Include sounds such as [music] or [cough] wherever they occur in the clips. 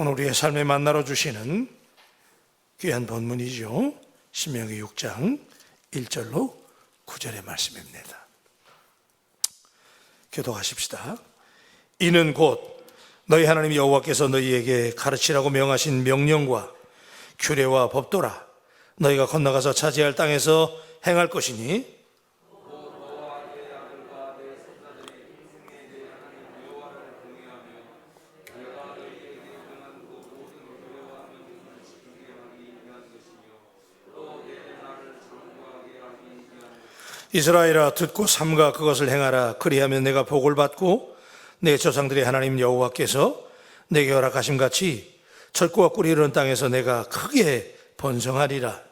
오늘 우리의 삶에 만나러 주시는 귀한 본문이죠. 신명기 6장 1절로 9절의 말씀입니다. 교도하십시다. 이는 곧 너희 하나님 여호와께서 너희에게 가르치라고 명하신 명령과 규례와 법도라 너희가 건너가서 차지할 땅에서 행할 것이니 이스라엘아 듣고 삼가 그것을 행하라. 그리하면 내가 복을 받고 내 조상들의 하나님 여호와께서 내게 허락하심 같이 철구와 꿀이 흐르는 땅에서 내가 크게 번성하리라.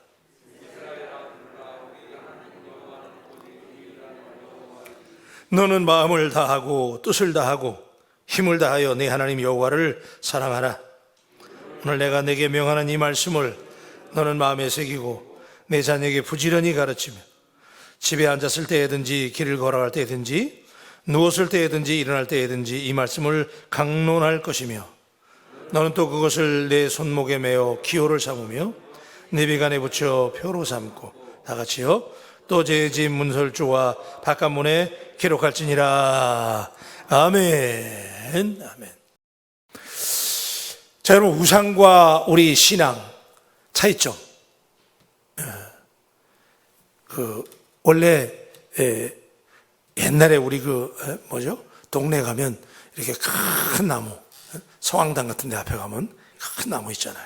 너는 마음을 다하고 뜻을 다하고 힘을 다하여 내 하나님 여호와를 사랑하라. 오늘 내가 내게 명하는 이 말씀을 너는 마음에 새기고 내 자녀에게 부지런히 가르치며 집에 앉았을 때에든지 길을 걸어갈 때든지 누웠을 때에든지 일어날 때에든지 이 말씀을 강론할 것이며 너는 또 그것을 내 손목에 매어 기호를 삼으며 내 비간에 붙여 표로 삼고 다 같이요. 또 제집 문설주와 바깥문에 기록할지니라. 아멘. 아멘. 자 여러분 우상과 우리 신앙 차이점. 그 원래 에, 옛날에 우리 그 에, 뭐죠? 동네 가면 이렇게 큰 나무 에, 성황당 같은 데 앞에 가면 큰 나무 있잖아요.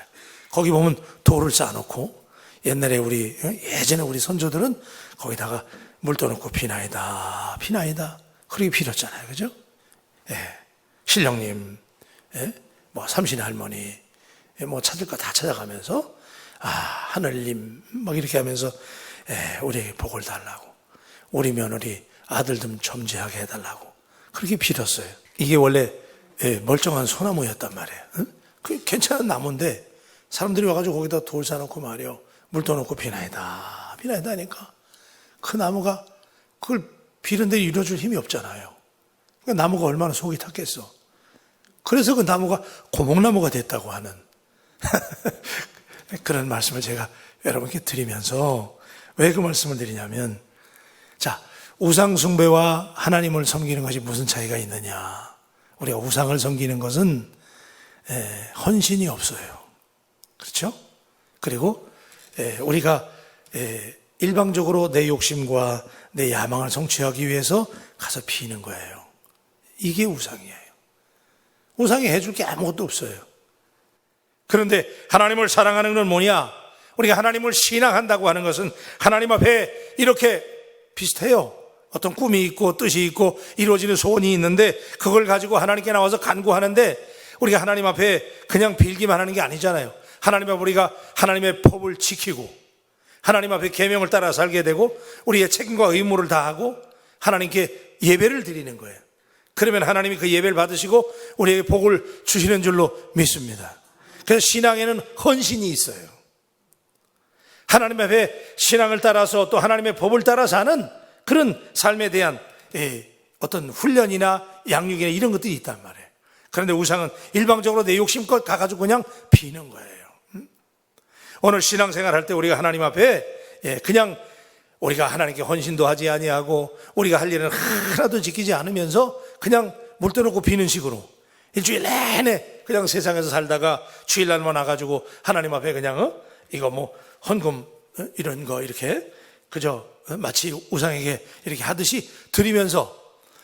거기 보면 돌을 쌓아놓고 옛날에 우리 에, 예전에 우리 선조들은 거기다가 물 떠놓고 피나이다 피나이다. 그렇게 빌었잖아요, 그죠? 예, 신령님, 예, 뭐 삼신 할머니, 예, 뭐 찾을 거 다 찾아가면서 아 하늘님 막 이렇게 하면서 예, 우리에게 복을 달라고 우리 며느리 아들 좀 점지하게 해달라고 그렇게 빌었어요. 이게 원래 예, 멀쩡한 소나무였단 말이에요. 응? 그 괜찮은 나무인데 사람들이 와가지고 거기다 돌 사놓고 말이요 물 떠놓고 비나이다 비나이다 하니까 그 나무가 그걸 비는데 이뤄줄 힘이 없잖아요. 그 나무가 얼마나 속이 탔겠어. 그래서 그 나무가 고목나무가 됐다고 하는 [laughs] 그런 말씀을 제가 여러분께 드리면서 왜 그 말씀을 드리냐면 자 우상숭배와 하나님을 섬기는 것이 무슨 차이가 있느냐. 우리가 우상을 섬기는 것은 에, 헌신이 없어요. 그렇죠? 그리고 에, 우리가 에, 일방적으로 내 욕심과 내 야망을 성취하기 위해서 가서 피는 거예요. 이게 우상이에요. 우상이 해줄 게 아무것도 없어요. 그런데 하나님을 사랑하는 건 뭐냐? 우리가 하나님을 신앙한다고 하는 것은 하나님 앞에 이렇게 비슷해요. 어떤 꿈이 있고 뜻이 있고 이루어지는 소원이 있는데 그걸 가지고 하나님께 나와서 간구하는데 우리가 하나님 앞에 그냥 빌기만 하는 게 아니잖아요. 하나님 앞에 우리가 하나님의 법을 지키고 하나님 앞에 계명을 따라 살게 되고 우리의 책임과 의무를 다하고 하나님께 예배를 드리는 거예요. 그러면 하나님이 그 예배를 받으시고 우리에게 복을 주시는 줄로 믿습니다. 그래서 신앙에는 헌신이 있어요. 하나님 앞에 신앙을 따라서 또 하나님의 법을 따라 사는 그런 삶에 대한 어떤 훈련이나 양육이나 이런 것들이 있단 말이에요. 그런데 우상은 일방적으로 내 욕심껏 가가지고 그냥 비는 거예요. 오늘 신앙생활 할 때 우리가 하나님 앞에 예, 그냥 우리가 하나님께 헌신도 하지 아니하고 우리가 할 일은 하나도 지키지 않으면서 그냥 물 떠놓고 비는 식으로 일주일 내내 그냥 세상에서 살다가 주일날만 와가지고 하나님 앞에 그냥 어? 이거 뭐 헌금 어? 이런 거 이렇게 그저 어? 마치 우상에게 이렇게 하듯이 드리면서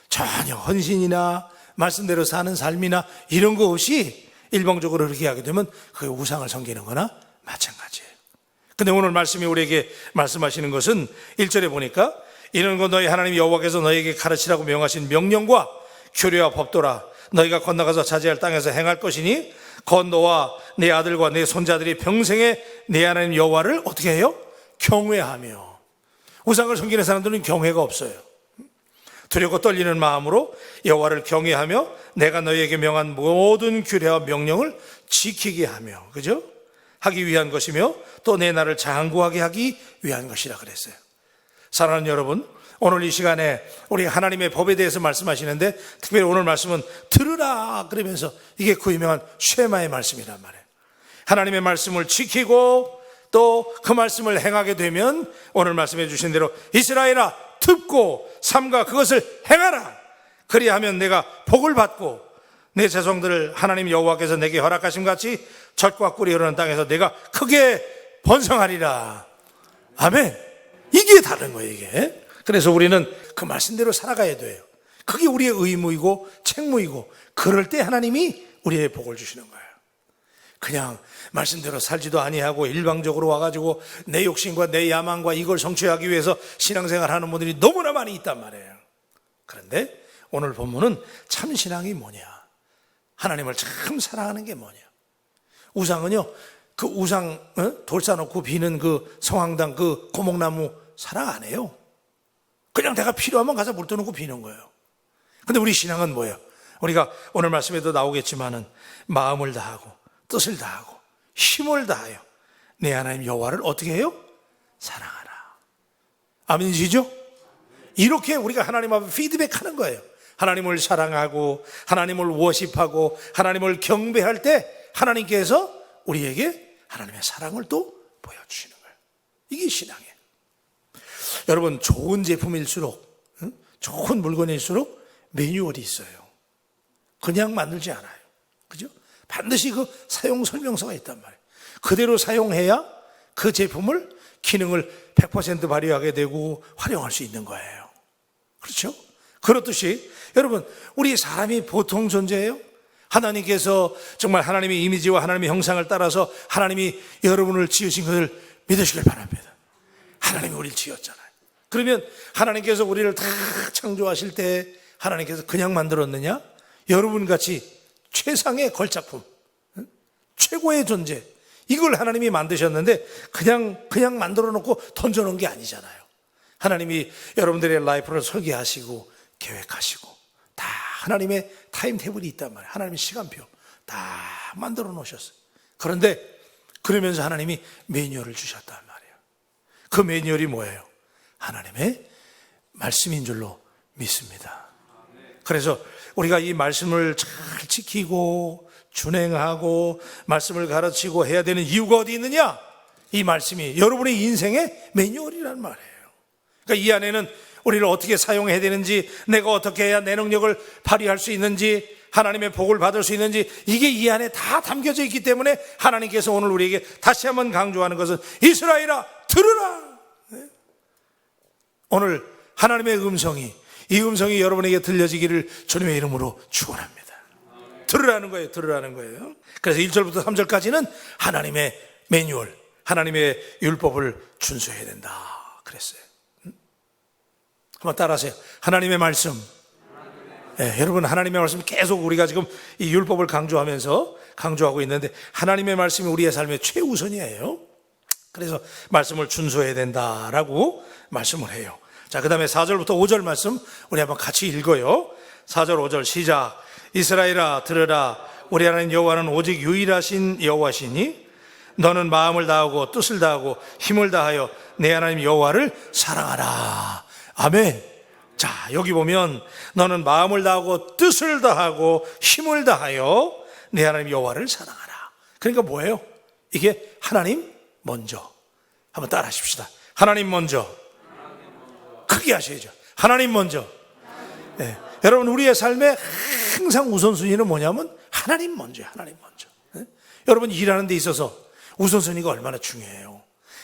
전혀 헌신이나 말씀대로 사는 삶이나 이런 거 없이 일방적으로 그렇게 하게 되면 그 우상을 섬기는 거나 마찬가지예요. 근데 오늘 말씀이 우리에게 말씀하시는 것은 1절에 보니까 이런 거 너희 하나님 여호와께서 너희에게 가르치라고 명하신 명령과 규례와 법도라 너희가 건너가서 차지할 땅에서 행할 것이니 건 너와 내 아들과 내 손자들이 평생에 내 하나님 여호와를 어떻게 해요? 경외하며 우상을 섬기는 사람들은 경외가 없어요. 두렵고 떨리는 마음으로 여호와를 경외하며 내가 너희에게 명한 모든 규례와 명령을 지키게 하며 그죠? 하기 위한 것이며 또 내 나를 장구하게 하기 위한 것이라 그랬어요. 사랑하는 여러분, 오늘 이 시간에 우리 하나님의 법에 대해서 말씀하시는데 특별히 오늘 말씀은 들으라 그러면서 이게 그 유명한 쉐마의 말씀이란 말이에요. 하나님의 말씀을 지키고 또 그 말씀을 행하게 되면 오늘 말씀해 주신 대로 이스라엘아 듣고 삼가 그것을 행하라. 그리하면 내가 복을 받고 내 자손들을 하나님 여호와께서 내게 허락하심 같이 젖과 꿀이 흐르는 땅에서 내가 크게 번성하리라. 아멘. 이게 다른 거예요, 이게. 그래서 우리는 그 말씀대로 살아가야 돼요. 그게 우리의 의무이고 책무이고 그럴 때 하나님이 우리의 복을 주시는 거예요. 그냥 말씀대로 살지도 아니하고 일방적으로 와가지고 내 욕심과 내 야망과 이걸 성취하기 위해서 신앙생활 하는 분들이 너무나 많이 있단 말이에요. 그런데 오늘 본문은 참 신앙이 뭐냐? 하나님을 참 사랑하는 게 뭐냐? 우상은요, 그 우상 어? 돌 쌓아놓고 비는 그 성황당 그 고목나무 사랑 안 해요. 그냥 내가 필요하면 가서 물 떠놓고 비는 거예요. 근데 우리 신앙은 뭐예요? 우리가 오늘 말씀에도 나오겠지만은 마음을 다하고 뜻을 다하고 힘을 다하여 내 하나님 여호와를 어떻게 해요? 사랑하라. 아멘이시죠? 이렇게 우리가 하나님 앞에 피드백하는 거예요. 하나님을 사랑하고 하나님을 워십하고 하나님을 경배할 때 하나님께서 우리에게 하나님의 사랑을 또 보여주시는 거예요. 이게 신앙이에요. 여러분 좋은 제품일수록 응? 좋은 물건일수록 매뉴얼이 있어요. 그냥 만들지 않아요. 그죠? 반드시 그 사용 설명서가 있단 말이에요. 그대로 사용해야 그 제품을 기능을 100% 발휘하게 되고 활용할 수 있는 거예요. 그렇죠? 그렇듯이 여러분 우리 사람이 보통 존재예요? 하나님께서 정말 하나님의 이미지와 하나님의 형상을 따라서 하나님이 여러분을 지으신 것을 믿으시길 바랍니다. 하나님이 우리를 지었잖아요. 그러면 하나님께서 우리를 다 창조하실 때 하나님께서 그냥 만들었느냐? 여러분 같이 최상의 걸작품, 최고의 존재, 이걸 하나님이 만드셨는데 그냥, 그냥 만들어 놓고 던져 놓은 게 아니잖아요. 하나님이 여러분들의 라이프를 설계하시고 계획하시고 다 하나님의 타임 테이블이 있단 말이에요. 하나님의 시간표 다 만들어 놓으셨어요. 그런데 그러면서 하나님이 매뉴얼을 주셨단 말이에요. 그 매뉴얼이 뭐예요? 하나님의 말씀인 줄로 믿습니다. 그래서 우리가 이 말씀을 잘 지키고 준행하고 말씀을 가르치고 해야 되는 이유가 어디 있느냐? 이 말씀이 여러분의 인생의 매뉴얼이란 말이에요. 그러니까 이 안에는 우리를 어떻게 사용해야 되는지, 내가 어떻게 해야 내 능력을 발휘할 수 있는지, 하나님의 복을 받을 수 있는지, 이게 이 안에 다 담겨져 있기 때문에 하나님께서 오늘 우리에게 다시 한번 강조하는 것은 이스라엘아, 들으라! 네? 오늘 하나님의 음성이, 이 음성이 여러분에게 들려지기를 주님의 이름으로 축원합니다. 들으라는 거예요, 들으라는 거예요. 그래서 1절부터 3절까지는 하나님의 매뉴얼, 하나님의 율법을 준수해야 된다. 그랬어요. 한번 따라하세요. 하나님의 말씀. 네, 여러분 하나님의 말씀 계속 우리가 지금 이 율법을 강조하면서 강조하고 있는데 하나님의 말씀이 우리의 삶의 최우선이에요. 그래서 말씀을 준수해야 된다라고 말씀을 해요. 자, 그 다음에 4절부터 5절 말씀 우리 한번 같이 읽어요. 4절, 5절 시작. 이스라엘아 들으라. 우리 하나님 여호와는 오직 유일하신 여호와시니 너는 마음을 다하고 뜻을 다하고 힘을 다하여 내 하나님 여호와를 사랑하라. 아멘. 자, 여기 보면 너는 마음을 다하고 뜻을 다하고 힘을 다하여 내 하나님 여호와를 사랑하라. 그러니까 뭐예요? 이게 하나님 먼저. 한번 따라 하십시다. 하나님 먼저. 크게 하셔야죠. 하나님 먼저. 네. 여러분, 우리의 삶에 항상 우선순위는 뭐냐면 하나님 먼저예요. 하나님 먼저. 네? 여러분, 일하는 데 있어서 우선순위가 얼마나 중요해요.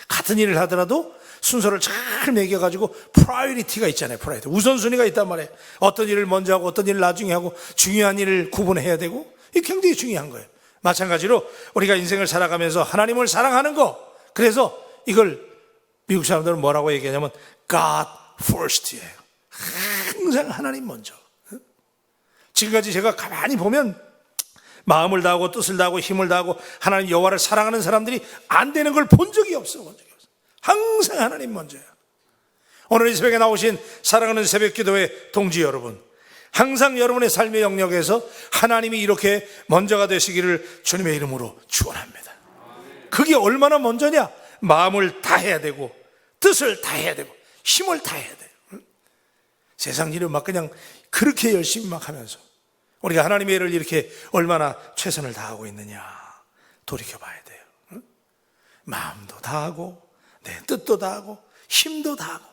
같은 일을 하더라도 순서를 잘 매겨가지고 프라이리티가 있잖아요. 프라이리티. 우선순위가 있단 말이에요. 어떤 일을 먼저 하고 어떤 일을 나중에 하고 중요한 일을 구분해야 되고 이게 굉장히 중요한 거예요. 마찬가지로 우리가 인생을 살아가면서 하나님을 사랑하는 거. 그래서 이걸 미국 사람들은 뭐라고 얘기하냐면 God first예요. 항상 하나님 먼저. 지금까지 제가 가만히 보면 마음을 다하고 뜻을 다하고 힘을 다하고 하나님 여호와를 사랑하는 사람들이 안 되는 걸 본 적이 없어. 본 적이 없어. 항상 하나님 먼저야. 오늘 이 새벽에 나오신 사랑하는 새벽 기도의 동지 여러분. 항상 여러분의 삶의 영역에서 하나님이 이렇게 먼저가 되시기를 주님의 이름으로 축원합니다. 그게 얼마나 먼저냐? 마음을 다해야 되고 뜻을 다해야 되고 힘을 다해야 돼요. 세상 일을 막 그냥 그렇게 열심히 막 하면서 우리가 하나님의 일을 이렇게 얼마나 최선을 다하고 있느냐 돌이켜 봐야 돼요. 응? 마음도 다하고 내 뜻도 다하고 힘도 다하고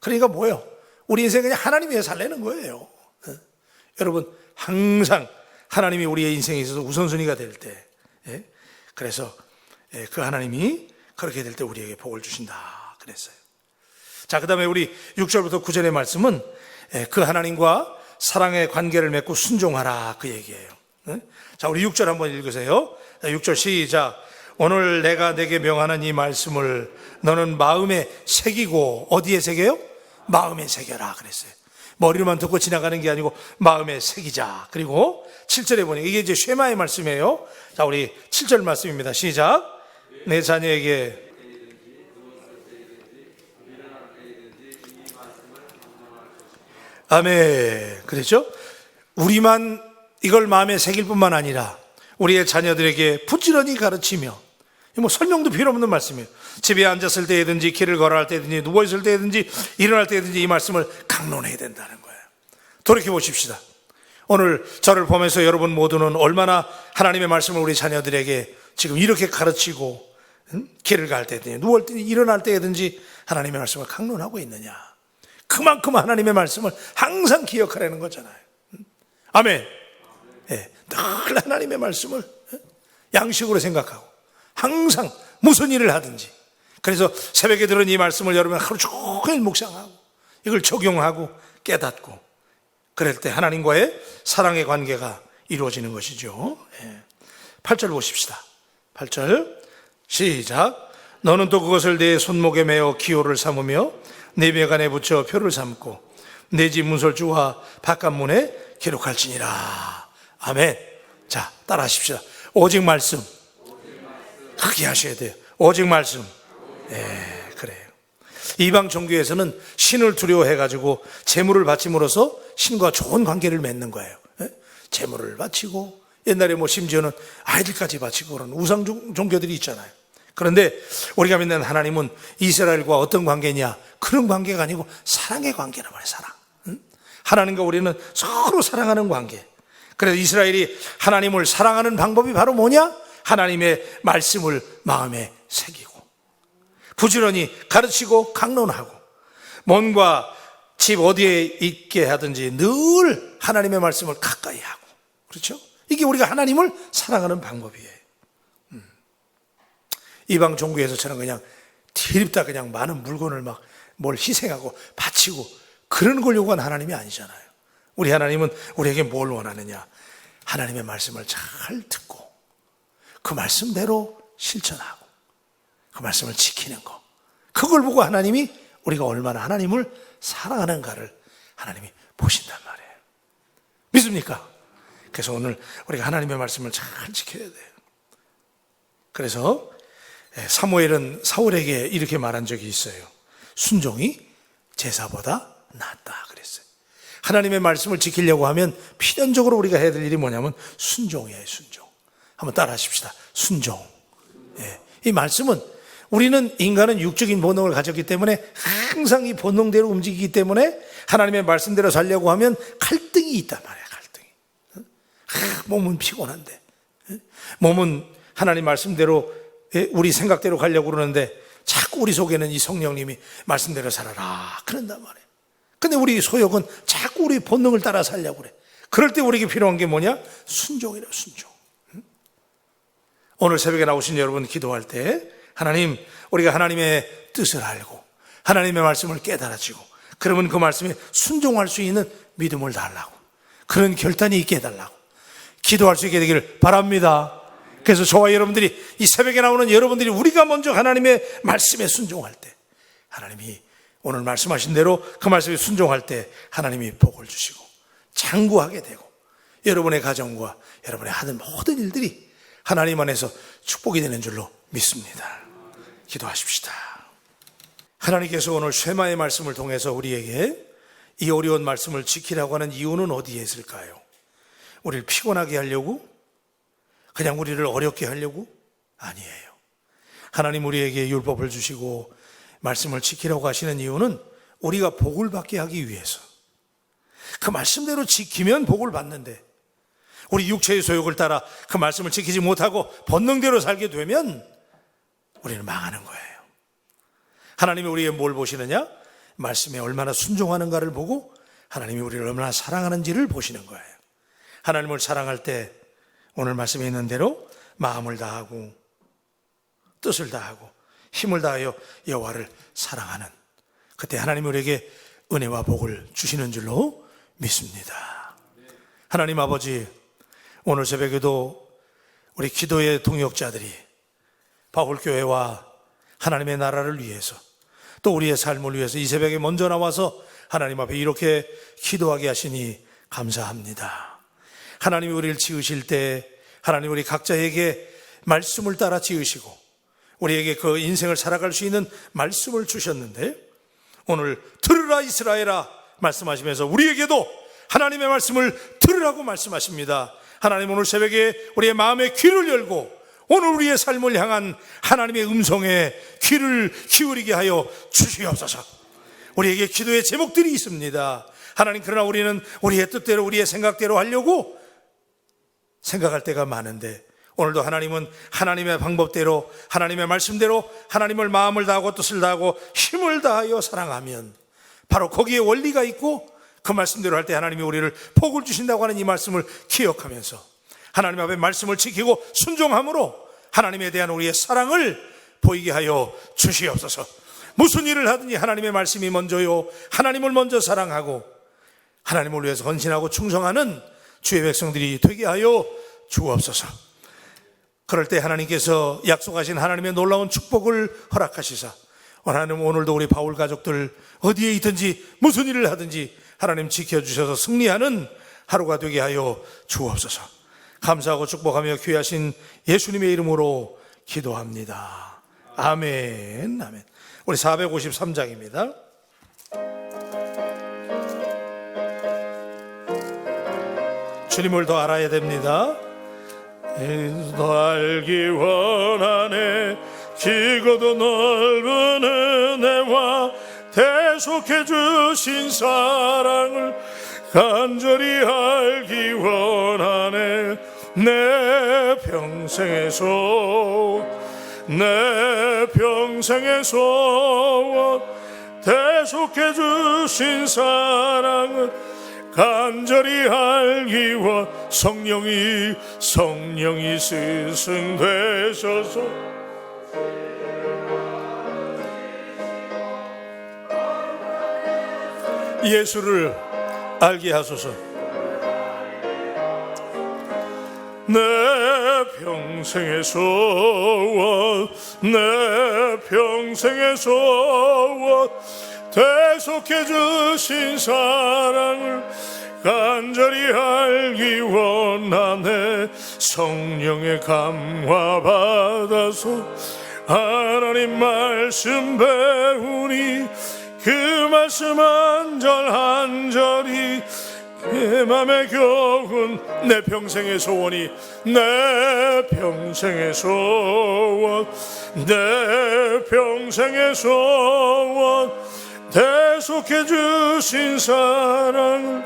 그러니까 뭐예요? 우리 인생 그냥 하나님 위해 살려는 거예요. 응? 여러분 항상 하나님이 우리의 인생에 있어서 우선순위가 될 때, 예? 그래서 예, 그 하나님이 그렇게 될 때 우리에게 복을 주신다 그랬어요. 자, 그 다음에 우리 6절부터 9절의 말씀은 예, 그 하나님과 사랑의 관계를 맺고 순종하라 그 얘기예요. 예? 자, 우리 6절 한번 읽으세요. 6절 시작. 오늘 내가 내게 명하는 이 말씀을 너는 마음에 새기고 어디에 새겨요? 마음에 새겨라 그랬어요. 머리로만 듣고 지나가는 게 아니고 마음에 새기자. 그리고 7절에 보니 이게 이제 쉐마의 말씀이에요. 자, 우리 7절 말씀입니다. 시작. 내 자녀에게 아멘. 그랬죠? 우리만 이걸 마음에 새길 뿐만 아니라 우리의 자녀들에게 부지런히 가르치며 뭐 설명도 필요 없는 말씀이에요. 집에 앉았을 때든지 길을 걸어갈 때든지 누워 있을 때든지 일어날 때든지 이 말씀을 강론해야 된다는 거예요. 돌이켜 보십시다. 오늘 저를 보면서 여러분 모두는 얼마나 하나님의 말씀을 우리 자녀들에게 지금 이렇게 가르치고 응? 길을 갈 때든지 누울 때든지 일어날 때든지 하나님의 말씀을 강론하고 있느냐. 그만큼 하나님의 말씀을 항상 기억하라는 거잖아요. 아멘. 네, 늘 하나님의 말씀을 양식으로 생각하고 항상 무슨 일을 하든지 그래서 새벽에 들은 이 말씀을 여러분 하루 종일 묵상하고 이걸 적용하고 깨닫고 그럴 때 하나님과의 사랑의 관계가 이루어지는 것이죠. 8절 보십시다. 8절 시작. 너는 또 그것을 내 손목에 매어 기호를 삼으며 내 배관에 붙여 표를 삼고 내 집 문설주와 바깥문에 기록할지니라. 아멘. 자, 따라 하십시다. 오직 말씀. 크게 하셔야 돼요. 오직 말씀. 네, 그래요. 이방 종교에서는 신을 두려워해 가지고 재물을 바침으로써 신과 좋은 관계를 맺는 거예요. 네? 재물을 바치고 옛날에 뭐 심지어는 아이들까지 바치고 그런 우상 종교들이 있잖아요. 그런데 우리가 믿는 하나님은 이스라엘과 어떤 관계냐? 그런 관계가 아니고 사랑의 관계란 말이에요, 사랑. 응? 하나님과 우리는 서로 사랑하는 관계. 그래서 이스라엘이 하나님을 사랑하는 방법이 바로 뭐냐? 하나님의 말씀을 마음에 새기고, 부지런히 가르치고 강론하고, 뭔가 집 어디에 있게 하든지 늘 하나님의 말씀을 가까이 하고, 그렇죠? 이게 우리가 하나님을 사랑하는 방법이에요. 이방 종교에서처럼 그냥 디립다 그냥 많은 물건을 막 뭘 희생하고 바치고 그런 걸 요구한 하나님이 아니잖아요. 우리 하나님은 우리에게 뭘 원하느냐? 하나님의 말씀을 잘 듣고 그 말씀대로 실천하고 그 말씀을 지키는 거. 그걸 보고 하나님이 우리가 얼마나 하나님을 사랑하는가를 하나님이 보신단 말이에요. 믿습니까? 그래서 오늘 우리가 하나님의 말씀을 잘 지켜야 돼요. 그래서 사무엘은 사울에게 이렇게 말한 적이 있어요. 순종이 제사보다 낫다 그랬어요. 하나님의 말씀을 지키려고 하면 필연적으로 우리가 해야 될 일이 뭐냐면 순종이에요, 순종. 한번 따라 하십시다. 순종. 예. 이 말씀은 우리는 인간은 육적인 본능을 가졌기 때문에 항상 이 본능대로 움직이기 때문에 하나님의 말씀대로 살려고 하면 갈등이 있단 말이에요, 갈등이. 아, 몸은 피곤한데. 몸은 하나님 말씀대로 우리 생각대로 가려고 그러는데 자꾸 우리 속에는 이 성령님이 말씀대로 살아라. 그런단 말이에요. 근데 우리 소욕은 자꾸 우리 본능을 따라 살려고 그래. 그럴 때 우리에게 필요한 게 뭐냐? 순종이라, 순종. 오늘 새벽에 나오신 여러분 기도할 때 하나님, 우리가 하나님의 뜻을 알고 하나님의 말씀을 깨달아지고 그러면 그 말씀에 순종할 수 있는 믿음을 달라고 그런 결단이 있게 해달라고 기도할 수 있게 되기를 바랍니다. 그래서 저와 여러분들이 이 새벽에 나오는 여러분들이 우리가 먼저 하나님의 말씀에 순종할 때 하나님이 오늘 말씀하신 대로 그 말씀에 순종할 때 하나님이 복을 주시고 장구하게 되고 여러분의 가정과 여러분의 하는 모든 일들이 하나님 안에서 축복이 되는 줄로 믿습니다. 기도하십시다. 하나님께서 오늘 쉐마의 말씀을 통해서 우리에게 이 어려운 말씀을 지키라고 하는 이유는 어디에 있을까요? 우리를 피곤하게 하려고 그냥 우리를 어렵게 하려고? 아니에요. 하나님 우리에게 율법을 주시고 말씀을 지키라고 하시는 이유는 우리가 복을 받게 하기 위해서 그 말씀대로 지키면 복을 받는데 우리 육체의 소욕을 따라 그 말씀을 지키지 못하고 본능대로 살게 되면 우리는 망하는 거예요. 하나님이 우리의 뭘 보시느냐? 말씀에 얼마나 순종하는가를 보고 하나님이 우리를 얼마나 사랑하는지를 보시는 거예요. 하나님을 사랑할 때 오늘 말씀에 있는 대로 마음을 다하고 뜻을 다하고 힘을 다하여 여호와를 사랑하는 그때 하나님 우리에게 은혜와 복을 주시는 줄로 믿습니다. 하나님 아버지 오늘 새벽에도 우리 기도의 동역자들이 바울 교회와 하나님의 나라를 위해서 또 우리의 삶을 위해서 이 새벽에 먼저 나와서 하나님 앞에 이렇게 기도하게 하시니 감사합니다. 하나님이 우리를 지으실 때 하나님 우리 각자에게 말씀을 따라 지으시고 우리에게 그 인생을 살아갈 수 있는 말씀을 주셨는데 오늘 들으라 이스라엘아 말씀하시면서 우리에게도 하나님의 말씀을 들으라고 말씀하십니다. 하나님 오늘 새벽에 우리의 마음의 귀를 열고 오늘 우리의 삶을 향한 하나님의 음성에 귀를 기울이게 하여 주시옵소서. 우리에게 기도의 제목들이 있습니다. 하나님 그러나 우리는 우리의 뜻대로 우리의 생각대로 하려고 생각할 때가 많은데 오늘도 하나님은 하나님의 방법대로 하나님의 말씀대로 하나님을 마음을 다하고 뜻을 다하고 힘을 다하여 사랑하면 바로 거기에 원리가 있고 그 말씀대로 할 때 하나님이 우리를 복을 주신다고 하는 이 말씀을 기억하면서 하나님 앞에 말씀을 지키고 순종함으로 하나님에 대한 우리의 사랑을 보이게 하여 주시옵소서. 무슨 일을 하든지 하나님의 말씀이 먼저요. 하나님을 먼저 사랑하고 하나님을 위해서 헌신하고 충성하는 주의 백성들이 되게 하여 주옵소서. 그럴 때 하나님께서 약속하신 하나님의 놀라운 축복을 허락하시사 하나님 오늘도 우리 바울 가족들 어디에 있든지 무슨 일을 하든지 하나님 지켜주셔서 승리하는 하루가 되게 하여 주옵소서. 감사하고 축복하며 귀하신 예수님의 이름으로 기도합니다. 아멘. 아멘. 우리 453장입니다. 주님을 더 알아야 됩니다. 더 알기 원하네. 기고도 넓은 은혜와 대속해 주신 사랑을 간절히 알기 원하네. 내 평생의 소원 내 평생의 소원 대속해 주신 사랑을 간절히 알기 원 성령이 성령이 스승 되셔서. 예수를 알게 하소서. 내 평생의 소원 내 평생의 소원 대속해 주신 사랑을 간절히 알기 원하네. 성령의 감화 받아서 하나님 말씀 배우니 그 말씀 한 절 한 절이 내 맘의 교훈 내 평생의 소원이 내 평생의 소원. 내 평생의 소원 대속해 주신 사랑을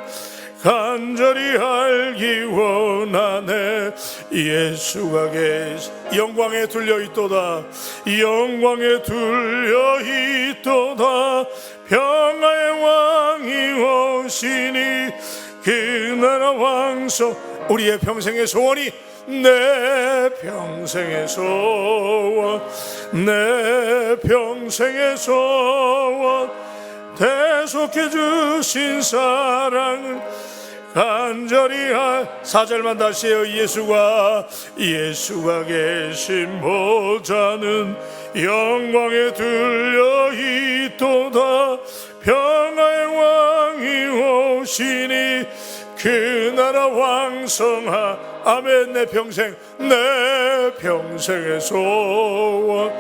간절히 알기 원하네. 예수가 계시 영광에 둘려 있도다. 영광에 둘려 있도다. 평화의 왕이 오시니 그 나라 왕성 우리의 평생의 소원이 내 평생의 소원 내 평생의 소원 대속해 주신 사랑을 간절히 할 사절만 다시 해요. 예수가 예수가 계신 보좌는 영광에 들려 있도다. 평화의 왕이 오시니 그 나라 왕성하 아멘. 내 평생 내 평생의 소원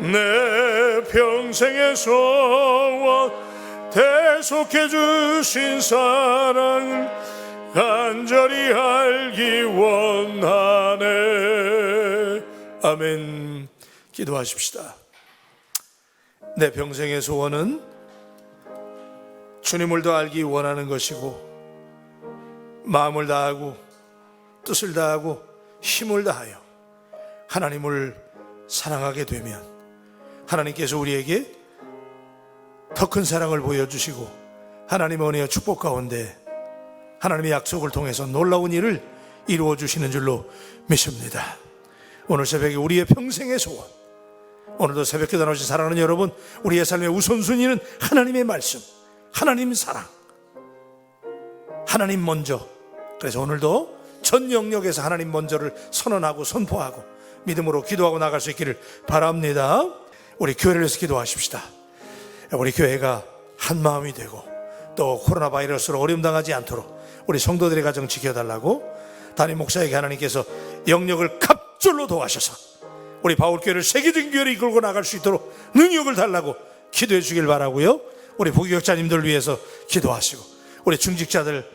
내 평생의 소원 대속해 주신 사랑을 간절히 알기 원하네. 아멘. 기도하십시다. 내 평생의 소원은 주님을 더 알기 원하는 것이고 마음을 다하고 뜻을 다하고 힘을 다하여 하나님을 사랑하게 되면 하나님께서 우리에게 더 큰 사랑을 보여주시고 하나님의 은혜와 축복 가운데 하나님의 약속을 통해서 놀라운 일을 이루어 주시는 줄로 믿습니다. 오늘 새벽에 우리의 평생의 소원, 오늘도 새벽 기도 나오신 사랑하는 여러분, 우리의 삶의 우선순위는 하나님의 말씀, 하나님 사랑, 하나님 먼저. 그래서 오늘도 전 영역에서 하나님 먼저를 선언하고 선포하고 믿음으로 기도하고 나갈 수 있기를 바랍니다. 우리 교회를 위해서 기도하십시다. 우리 교회가 한 마음이 되고 또 코로나 바이러스로 어려움 당하지 않도록 우리 성도들의 가정 지켜달라고 담임 목사에게 하나님께서 영역을 갑절로 도와셔서 우리 바울교회를 세계적인 교회를 이끌고 나갈 수 있도록 능력을 달라고 기도해 주길 바라고요. 우리 부교육자님들 위해서 기도하시고 우리 중직자들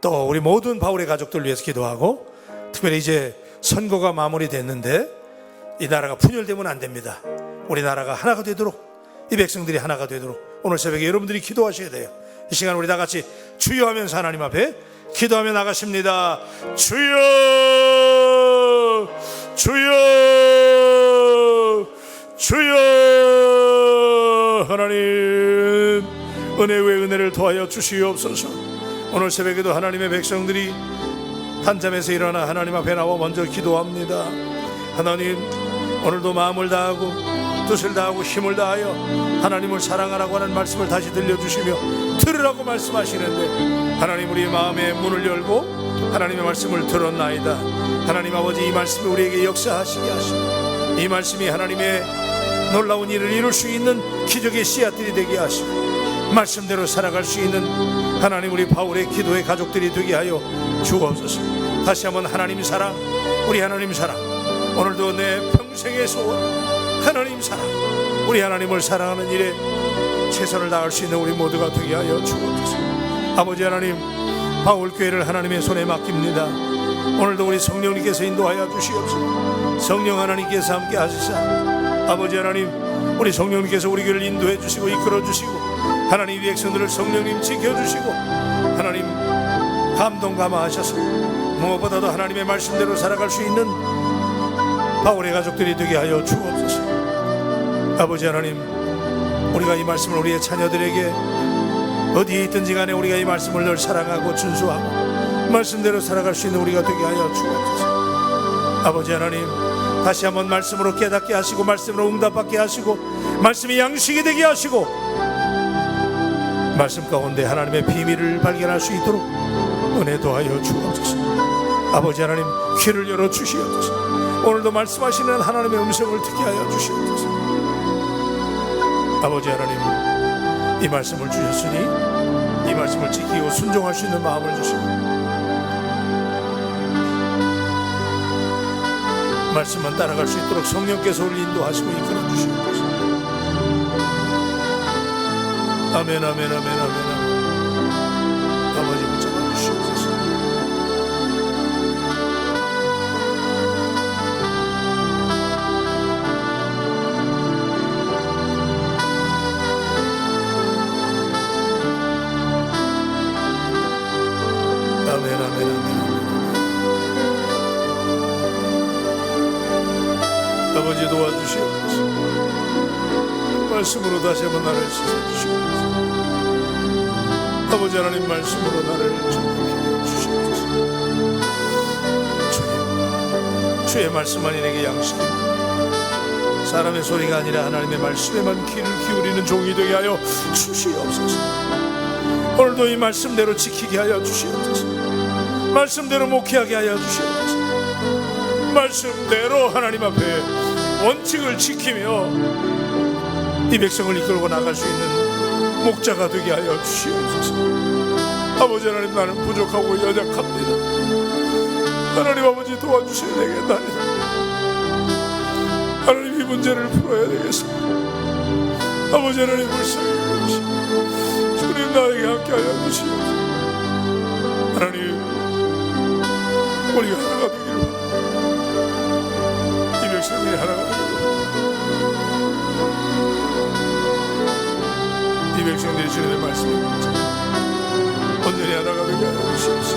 또 우리 모든 바울의 가족들 위해서 기도하고 특별히 이제 선거가 마무리됐는데 이 나라가 분열되면 안 됩니다. 우리 나라가 하나가 되도록 이 백성들이 하나가 되도록 오늘 새벽에 여러분들이 기도하셔야 돼요. 이 시간 우리 다 같이 주여하면서 하나님 앞에 기도하며 나가십니다. 주여, 주여, 주여, 하나님 은혜 외 은혜를 더하여 주시옵소서. 오늘 새벽에도 하나님의 백성들이 한잠에서 일어나 하나님 앞에 나와 먼저 기도합니다. 하나님 오늘도 마음을 다하고 뜻을 다하고 힘을 다하여 하나님을 사랑하라고 하는 말씀을 다시 들려주시며 들으라고 말씀하시는데 하나님 우리의 마음의 문을 열고 하나님의 말씀을 들었나이다. 하나님 아버지 이 말씀이 우리에게 역사하시게 하시고 이 말씀이 하나님의 놀라운 일을 이룰 수 있는 기적의 씨앗들이 되게 하시고 말씀대로 살아갈 수 있는 하나님 우리 바울의 기도의 가족들이 되게 하여 주옵소서. 다시 한번 하나님 사랑, 우리 하나님 사랑. 오늘도 내 평생의 소원, 하나님 사랑. 우리 하나님을 사랑하는 일에 최선을 다할 수 있는 우리 모두가 되게 하여 주옵소서. 아버지 하나님, 바울 교회를 하나님의 손에 맡깁니다. 오늘도 우리 성령님께서 인도하여 주시옵소서. 성령 하나님께서 함께 하시사. 아버지 하나님, 우리 성령님께서 우리 교회를 인도해 주시고 이끌어 주시고 하나님 이 백성들을 성령님 지켜주시고 하나님 감동 감화하셔서 무엇보다도 하나님의 말씀대로 살아갈 수 있는 바울의 가족들이 되게 하여 주옵소서 아버지 하나님 우리가 이 말씀을 우리의 자녀들에게 어디에 있든지 간에 우리가 이 말씀을 늘 사랑하고 준수하고 말씀대로 살아갈 수 있는 우리가 되게 하여 주옵소서 아버지 하나님 다시 한번 말씀으로 깨닫게 하시고 말씀으로 응답받게 하시고 말씀이 양식이 되게 하시고 말씀 가운데 하나님의 비밀을 발견할 수 있도록 은혜 도하여 주옵소서. 아버지 하나님 귀를 열어 주시옵소서. 오늘도 말씀하시는 하나님의 음성을 듣게 하여 주시옵소서. 아버지 하나님 이 말씀을 주셨으니 이 말씀을 지키고 순종할 수 있는 마음을 주시고 말씀만 따라갈 수 있도록 성령께서 우리 인도하시고 이끌어 주시옵소서. 아멘 아멘 아멘 아멘 아멘 말씀으로 다시 한번 나를 씻어주시옵소서. 아버지 하나님 말씀으로 나를 정복해 주시옵소서. 주님 주의 말씀만이 내게 양식입니다 사람의 소리가 아니라 하나님의 말씀에만 귀를 기울이는 종이 되게 하여 주시옵소서. 오늘도 이 말씀대로 지키게 하여 주시옵소서. 말씀대로 목회하게 하여 주시옵소서. 말씀대로 하나님 앞에 원칙을 지키며 이 백성을 이끌고 나갈 수 있는 목자가 되게 하여 주시옵소서. 아버지 하나님 나는 부족하고 연약합니다. 하나님 아버지 도와주셔야 되겠나이다. 하나님 이 문제를 풀어야 되겠습니다. 아버지 하나님 불쌍히 주님 나에게 함께 하여 주시옵소서. 하나님 우리가 하나가 되기 주님의 말씀에 온전히 하나가 되게 하여 주시옵소서.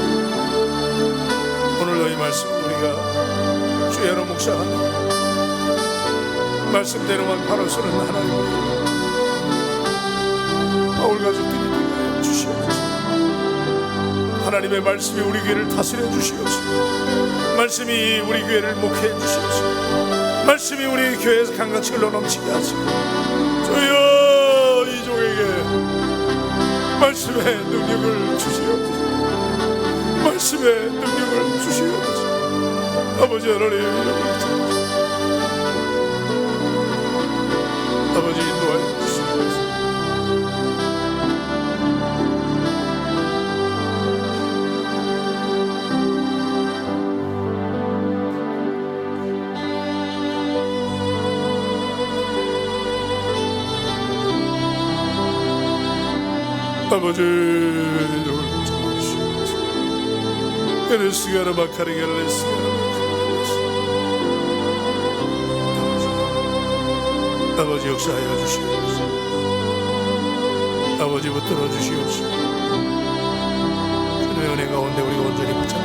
오늘도 이 말씀 우리가 주야로 묵상하는 말씀대로만 바로 서는 하나님의 바울 가족들이 되게 주시옵소서. 하나님의 말씀이 우리 교회를 다스려 주시옵소서. 말씀이 우리 교회를 목회해 주시옵소서. 말씀이 우리 교회에서 강같이 흘러 넘치게 하시고 말씀의 능력을 주시옵소서. 말씀의 능력을 주시옵소서. 아버지 하나님. 아버지 인도하여 주시옵소서 아버지 이름을 붙여주시옵소서 에레스가 라 마카리가라 레스가라 마카리가라 아버지 역사하여 주시옵소서. 아버지 붙들어 주시옵소서. 주의 은혜 가운데 우리가 온전히 붙잡